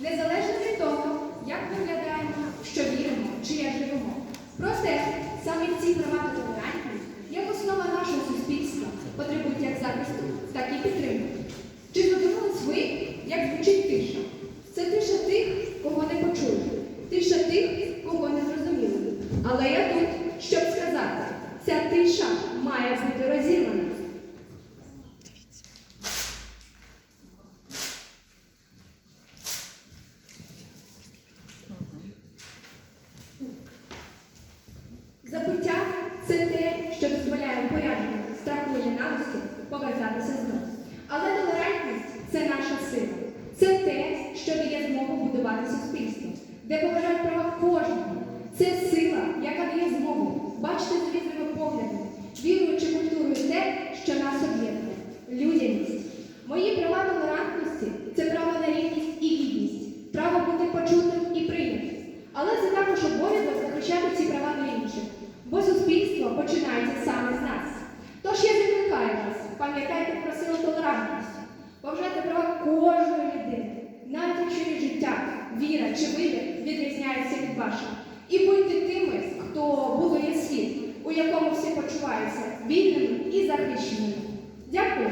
Незалежно від того, як виглядаємо, що віримо чи як живемо. Проте саме ці права та толерантність, як основа нашого суспільства, потребують як захисту, так і підтримки. Чи задумались ви, як звучить тиша? Це тиша тих, кого не почули, тиша тих, кого не зрозуміли. Але я тут, щоб сказати, ця тиша має бути розірвана. Забуття це те, що дозволяє порядку, страху і ненависті повертатися знов. Але толерантність це наша сила. Це те, що дає змогу будувати суспільство, де поважають права кожного. Це сила, яка дає змогу бачити з різними поглядами, віруючи культурою те, що нас об'єднує людяність. Мої права толерантності це право на рівність і гідність, право бути почутим і прийнятим. Але це також обов'язок захищати ці права для інших, бо суспільство починається саме з нас. Пам'ятайте про силу толерантності, поважайте права кожної людини, навіть її життя, віра чи вибір відрізняється від вашого. І будьте тими, хто будує світ, у якому всі почуваються вільними і захищеними. Дякую.